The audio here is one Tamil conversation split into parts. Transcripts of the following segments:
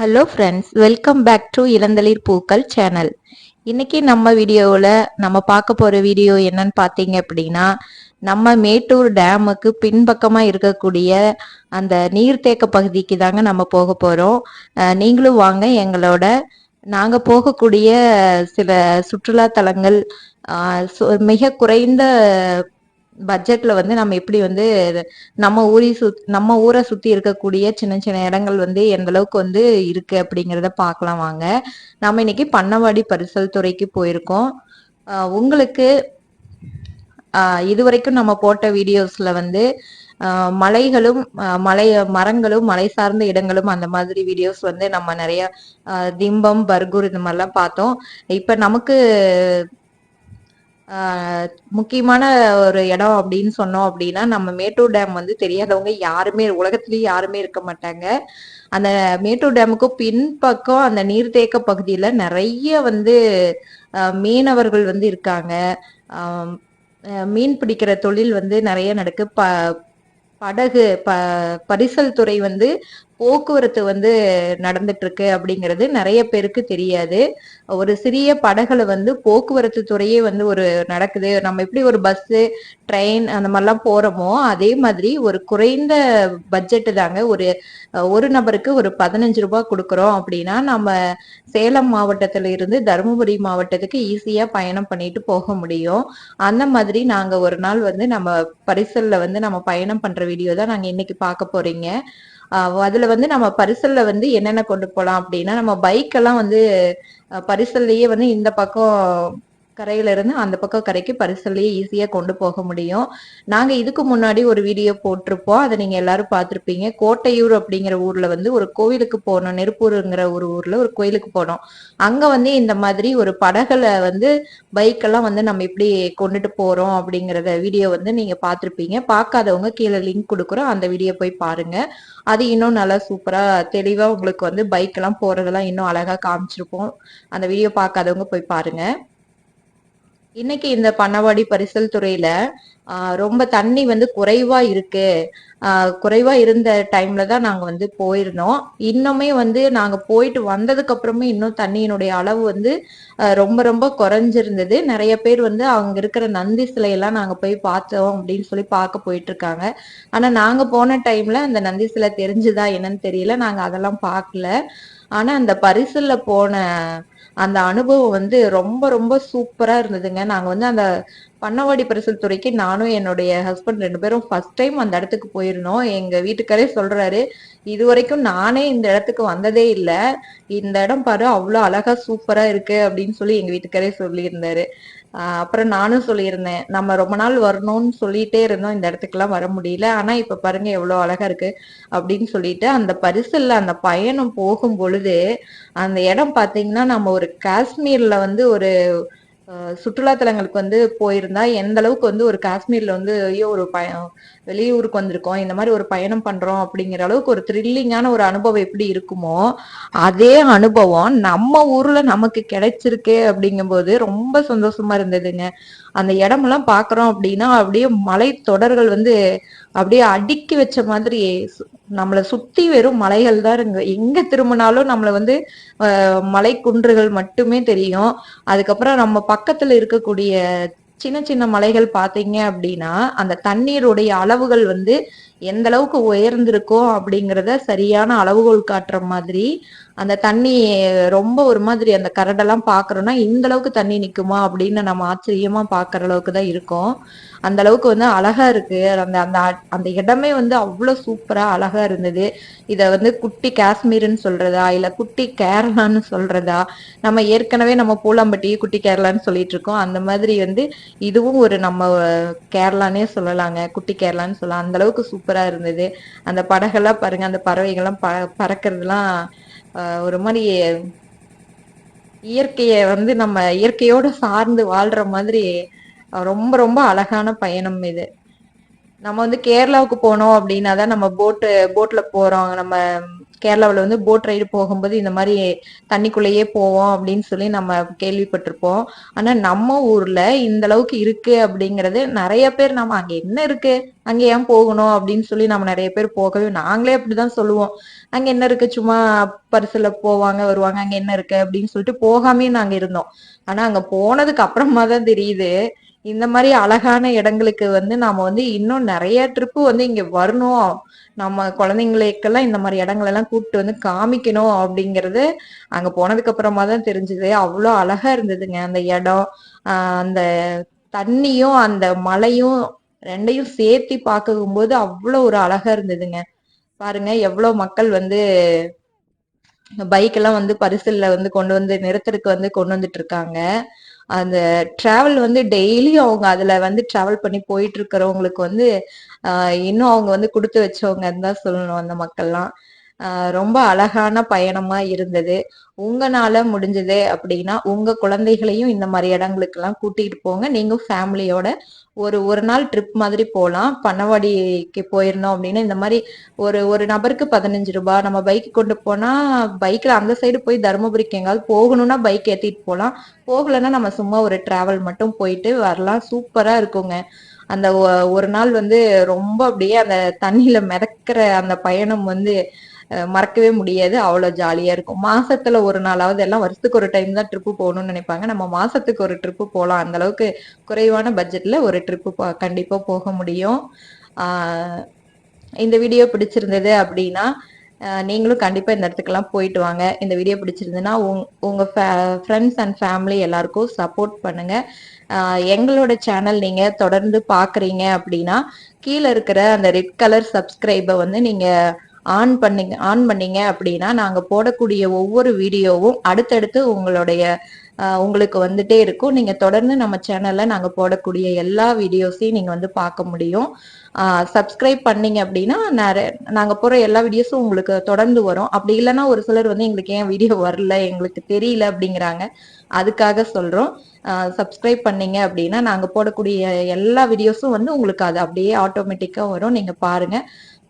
Hello friends welcome back to இளந்தளிர் பூக்கள் சேனல் இன்னைக்கு நம்ம வீடியோவில் நம்ம பார்க்க போகிற வீடியோ என்னன்னு பார்த்தீங்க அப்படின்னா நம்ம மேட்டூர் டேமுக்கு பின்பக்கமாக இருக்கக்கூடிய அந்த நீர்த்தேக்க பகுதிக்கு தாங்க நம்ம போக போகிறோம் நீங்களும் வாங்க எங்களோட நாங்கள் போகக்கூடிய சில சுற்றுலா தலங்கள் மிக குறைந்த பட்ஜெட்ல வந்து நம்ம எப்படி வந்து நம்ம ஊரை சுத் நம்ம ஊரை சுத்தி இருக்கக்கூடிய சின்ன சின்ன இடங்கள் வந்து எந்த அளவுக்கு வந்து இருக்கு அப்படிங்கிறத பார்க்கலாம் வாங்க. நம்ம இன்னைக்கு பண்ணவாடி பரிசல் துறைக்கு போயிருக்கோம். உங்களுக்கு இது வரைக்கும் நம்ம போட்ட வீடியோஸ்ல வந்து மலைகளும் மலை மரங்களும் மலை சார்ந்த இடங்களும் அந்த மாதிரி வீடியோஸ் வந்து நம்ம நிறைய திம்பம் பர்கூர் இந்த மாதிரிலாம் பார்த்தோம். இப்போ நமக்கு முக்கியமான ஒரு இடம் அப்படின்னு சொன்னோம் அப்படின்னா நம்ம மேட்டூர் டேம் வந்து தெரியாதவங்க யாருமே உலகத்திலேயே யாருமே இருக்க மாட்டாங்க. அந்த மேட்டூர் டேமுக்கு பின்பக்கம் அந்த நீர்த்தேக்க பகுதியில நிறைய வந்து மீனவர்கள் வந்து இருக்காங்க. மீன் பிடிக்கிற தொழில் வந்து நிறைய நடக்கு. ப படகு ப பரிசல் துறை வந்து போக்குவரத்து வந்து நடந்துட்டு இருக்கு அப்படிங்கிறது நிறைய பேருக்கு தெரியாது. ஒரு சிறிய படகுல வந்து போக்குவரத்து துறையே வந்து ஒரு நடக்குது. நம்ம எப்படி ஒரு பஸ்ஸு ட்ரெயின் அந்த மாதிரிலாம் போறோமோ அதே மாதிரி ஒரு குறைந்த பட்ஜெட்டு தாங்க ஒரு ஒரு நபருக்கு ஒரு பதினஞ்சு ரூபாய் கொடுக்குறோம் அப்படின்னா நம்ம சேலம் மாவட்டத்துல இருந்து தருமபுரி மாவட்டத்துக்கு ஈஸியா பயணம் பண்ணிட்டு போக முடியும். அந்த மாதிரி நாங்க ஒரு நாள் வந்து நம்ம பரிசல்ல வந்து நம்ம பயணம் பண்ற வீடியோ தான் நாங்க இன்னைக்கு பார்க்க போறீங்க. அதுல வந்து நம்ம பரிசல்ல வந்து என்னென்ன கொண்டு போகலாம் அப்படின்னா நம்ம பைக் எல்லாம் வந்து பரிசல்லையே வந்து இந்த பக்கம் கரையில இருந்து அந்த பக்கம் கரைக்கு பரிசலையே ஈஸியா கொண்டு போக முடியும். நாங்க இதுக்கு முன்னாடி ஒரு வீடியோ போட்டிருப்போம். அதை நீங்க எல்லாரும் பார்த்துருப்பீங்க. கோட்டையூர் அப்படிங்கிற ஊர்ல வந்து ஒரு கோவிலுக்கு போனோம். நெருப்பூருங்கிற ஒரு ஊர்ல ஒரு கோயிலுக்கு போனோம். அங்க வந்து இந்த மாதிரி ஒரு படகளை வந்து பைக்கெல்லாம் வந்து நம்ம எப்படி கொண்டுட்டு போறோம் அப்படிங்கறத வீடியோ வந்து நீங்க பார்த்துருப்பீங்க. பார்க்காதவங்க கீழே லிங்க் கொடுக்குறோம். அந்த வீடியோ போய் பாருங்க. அது இன்னும் நல்லா சூப்பரா தெளிவா உங்களுக்கு வந்து பைக் எல்லாம் போறதெல்லாம் இன்னும் அழகா காமிச்சிருப்போம் அந்த வீடியோ பார்க்காதவங்க போய் பாருங்க. இன்னைக்கு இந்த பண்ணவாடி பரிசல் துறையில ரொம்ப தண்ணி வந்து குறைவா இருக்கு. குறைவா இருந்த டைம்ல தான் நாங்க வந்து போயிருந்தோம். இன்னுமே வந்து நாங்க போயிட்டு வந்ததுக்கு அப்புறமே இன்னும் தண்ணியினுடைய அளவு வந்து ரொம்ப ரொம்ப குறைஞ்சிருந்தது. நிறைய பேர் வந்து அவங்க இருக்கிற நந்தி சிலையெல்லாம் நாங்க போய் பார்த்தோம் அப்படின்னு சொல்லி பார்க்க போயிட்டு இருக்காங்க ஆனா நாங்க போன டைம்ல அந்த நந்தி சிலை தெரிஞ்சுதா என்னன்னு தெரியல. நாங்க அதெல்லாம் பார்க்கல. ஆனா அந்த பரிசுல போன அந்த அனுபவம் வந்து ரொம்ப ரொம்ப சூப்பரா இருந்ததுங்க. நாங்க வந்து அந்த பண்ணவாடி பரிசல் துறைக்கு நானும் என்னுடைய ஹஸ்பண்ட் ரெண்டு பேரும் ஃபர்ஸ்ட் டைம் அந்த இடத்துக்கு போயிருந்தோம். எங்க வீட்டுக்காரே சொல்றாரு இது வரைக்கும் நானே இந்த இடத்துக்கு வந்ததே இல்லை. இந்த இடம் பாரு அவ்வளோ அழகா சூப்பரா இருக்கு. அப்படின்னு சொல்லி எங்க வீட்டுக்காரே சொல்லியிருந்தாரு. அப்புறம் நானும் சொல்லியிருந்தேன் நம்ம ரொம்ப நாள் வரணும்னு சொல்லிட்டே இருந்தோம் இந்த இடத்துக்குலாம் வர முடியல. ஆனா இப்ப பாருங்க எவ்வளவு அழகா இருக்கு அப்படின்னு சொல்லிட்டு அந்த பரிசல்ல அந்த பயணம் போகும் பொழுது அந்த இடம் பாத்தீங்கன்னா நம்ம ஒரு காஷ்மீர்ல வந்து ஒரு சுற்றுலா தலங்களுக்கு வந்து போயிருந்தா எந்த அளவுக்கு வந்து ஒரு காஷ்மீர்ல வந்து ஐயோ ஒரு பயம் வெளியூருக்கு வந்திருக்கோம் இந்த மாதிரி ஒரு பயணம் பண்றோம் அப்படிங்கிற அளவுக்கு ஒரு த்ரில்லிங்கான ஒரு அனுபவம் எப்படி இருக்குமோ அதே அனுபவம் நம்ம ஊர்ல நமக்கு கிடைச்சிருக்கே அப்படிங்கும்போது ரொம்ப சந்தோஷமா இருந்ததுங்க. அந்த இடமெல்லாம் பாக்குறோம் அப்படின்னா அப்படியே மலை தொடர்கள் வந்து அப்படியே அடுக்கி வச்ச மாதிரி நம்மளை சுத்தி வெறும் மலைகள் தான் இருங்க. எங்க திரும்பினாலும் நம்மளை வந்து மலை குன்றுகள் மட்டுமே தெரியும். அதுக்கப்புறம் நம்ம பக்கத்துல இருக்கக்கூடிய சின்ன சின்ன மலைகள் பாத்தீங்க அப்படின்னா அந்த தண்ணீருடைய அளவுகள் வந்து எந்த அளவுக்கு உயர்ந்திருக்கோ அப்படிங்கிறத சரியான அளவுகோல் காட்டுற மாதிரி அந்த தண்ணி ரொம்ப ஒரு மாதிரி அந்த கரடெல்லாம் பாக்குறோம்னா இந்த அளவுக்கு தண்ணி நிக்குமா அப்படின்னு நம்ம ஆச்சரியமா பாக்குற அளவுக்கு தான் இருக்கும். அந்த அளவுக்கு வந்து அழகா இருக்கு. அந்த அந்த அந்த இடமே வந்து அவ்வளவு சூப்பரா அழகா இருந்தது. இத வந்து குட்டி காஷ்மீர்னு சொல்றதா இல்ல குட்டி கேரளான்னு சொல்றதா நம்ம ஏற்கனவே நம்ம பூலாம்பட்டி குட்டி கேரளான்னு சொல்லிட்டு இருக்கோம். அந்த மாதிரி வந்து இதுவும் ஒரு நம்ம கேரளானே சொல்லலாங்க. குட்டி கேரளான்னு சொல்லலாம். அந்த அளவுக்கு சூப்பர் இருந்தது. அந்த படகெல்லாம் பாருங்க அந்த பறவைகள்லாம் ப பறக்கிறதுலாம் ஒரு மாதிரி இயற்கைய வந்து நம்ம இயற்கையோட சார்ந்து வாழ்ற மாதிரி ரொம்ப ரொம்ப அழகான பயணம் இது. நம்ம வந்து கேரளாவுக்கு போனோம் அப்படின்னா தான் நம்ம போட்டு போட்ல போறோம். நம்ம கேரளாவில் வந்து போட் ரைடு போகும்போது இந்த மாதிரி தண்ணிக்குள்ளேயே போவோம் அப்படின்னு சொல்லி நம்ம கேள்விப்பட்டிருப்போம். ஆனால் நம்ம ஊரில் இந்த அளவுக்கு இருக்கு அப்படிங்கறது நிறைய பேர் நம்ம அங்கே என்ன இருக்கு? அங்கே ஏன் போகணும் அப்படின்னு சொல்லி நம்ம நிறைய பேர் போகவே நாங்களே அப்படிதான் சொல்லுவோம். அங்க என்ன இருக்கு? சும்மா பரிசுல போவாங்க வருவாங்க அங்க என்ன இருக்கு அப்படின்னு சொல்லிட்டு போகாமே நாங்க இருந்தோம். ஆனா அங்க போனதுக்கு அப்புறமா தான் தெரியுது. இந்த மாதிரி அழகான இடங்களுக்கு வந்து நாம வந்து இன்னும் நிறைய ட்ரிப்பு வந்து இங்க வரணும். நம்ம குழந்தைங்களுக்கெல்லாம் இந்த மாதிரி இடங்கள் எல்லாம் கூப்பிட்டு வந்து காமிக்கணும் அப்படிங்கறது அங்க போனதுக்கு அப்புறமா தான் தெரிஞ்சது. அவ்வளோ அழகா இருந்ததுங்க. அந்த இடம் அந்த தண்ணியும் அந்த மலையும் ரெண்டையும் சேர்த்தி பார்க்கும்போது அவ்வளோ ஒரு அழகா இருந்ததுங்க. பாருங்க எவ்வளவு மக்கள் வந்து பைக் எல்லாம் வந்து பரிசல்ல வந்து கொண்டு வந்து நிறுத்தறதுக்கு வந்து கொண்டு வந்துட்டு இருக்காங்க. அந்த டிராவல் வந்து டெய்லியும் அவங்க அதுல வந்து டிராவல் பண்ணி போயிட்டு இருக்கிறவங்களுக்கு வந்து ஆஹ் இன்னும் அவங்க வந்து கொடுத்து வச்சவங்கன்னு தான் சொல்லணும் அந்த மக்கள்லாம். ரொம்ப அழகான பயணமா இருந்தது. உங்களால முடிஞ்சது அப்படின்னா உங்க குழந்தைகளையும் இந்த மாதிரி இடங்களுக்கு எல்லாம் கூட்டிட்டு போங்க. நீங்க ஃபேமிலியோட ஒரு ஒரு நாள் ட்ரிப் மாதிரி போகலாம் பண்ணவாடிக்கு போயிருந்தோம் அப்படின்னா இந்த மாதிரி ஒரு ஒரு நபருக்கு பதினஞ்சு ரூபாய் நம்ம பைக் கொண்டு போனா பைக்ல அந்த சைடு போய் தருமபுரிக்கு எங்காவது போகணும்னா பைக் ஏத்திட்டு போகலாம் போகலன்னா நம்ம சும்மா ஒரு டிராவல் மட்டும் போயிட்டு வரலாம். சூப்பரா இருக்குங்க. அந்த ஒரு நாள் வந்து ரொம்ப அப்படியே அந்த தண்ணியில மிதக்கிற அந்த பயணம் வந்து மறக்கவே முடியாது. அவ்வளவு ஜாலியா இருக்கும். மாசத்துல ஒரு நாளாவது எல்லாம் வருஷத்துக்கு ஒரு டைம் தான் ட்ரிப்பு போகணும்னு நினைப்பாங்க. நம்ம மாசத்துக்கு ஒரு ட்ரிப்பு போகலாம் அந்த அளவுக்கு குறைவான பட்ஜெட்ல ஒரு ட்ரிப்பு கண்டிப்பா போக முடியும். இந்த வீடியோ பிடிச்சிருந்தது அப்படின்னா நீங்களும் கண்டிப்பா இந்த இடத்துக்கெல்லாம் போயிட்டு வாங்க. இந்த வீடியோ பிடிச்சிருந்ததுன்னா உங் உங்க ஃப்ரெண்ட்ஸ் அண்ட் ஃபேமிலி எல்லாருக்கும் சப்போர்ட் பண்ணுங்க. எங்களோட சேனல் நீங்க தொடர்ந்து பாக்குறீங்க அப்படின்னா கீழே இருக்கிற அந்த ரெட் கலர் சப்ஸ்கிரைபை வந்து நீங்க ஆன் பண்ணிங்க ஆன் பண்ணீங்க அப்படின்னா நாங்க போடக்கூடிய ஒவ்வொரு வீடியோவும் அடுத்தடுத்து உங்களுடைய உங்களுக்கு வந்துட்டே இருக்கும். நீங்க தொடர்ந்து நம்ம சேனல்ல நாங்க போடக்கூடிய எல்லா வீடியோஸையும் நீங்க வந்து பார்க்க முடியும். சப்ஸ்கிரைப் பண்ணீங்க அப்படின்னா நிறைய நாங்க போற எல்லா வீடியோஸும் உங்களுக்கு தொடர்ந்து வரும். அப்படி இல்லைன்னா ஒரு சிலர் வந்து எங்களுக்கு ஏன் வீடியோ வரல எங்களுக்கு தெரியல அப்படிங்கிறாங்க. அதுக்காக சொல்றோம். சப்ஸ்கிரைப் பண்ணீங்க அப்படின்னா நாங்க போடக்கூடிய எல்லா வீடியோஸும் வந்து உங்களுக்கு அது அப்படியே ஆட்டோமேட்டிக்கா வரும். நீங்க பாருங்க.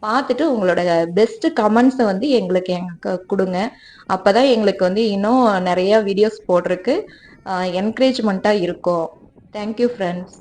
பார்த்துட்டு உங்களோட பெஸ்ட் கமெண்ட்ஸை வந்து எங்களுக்கு எங்க கொடுங்க. அப்பதான் எங்களுக்கு வந்து இன்னும் நிறைய வீடியோஸ் போடுறதுக்கு என்கரேஜ்மெண்ட்டாக இருக்கும். Thank you friends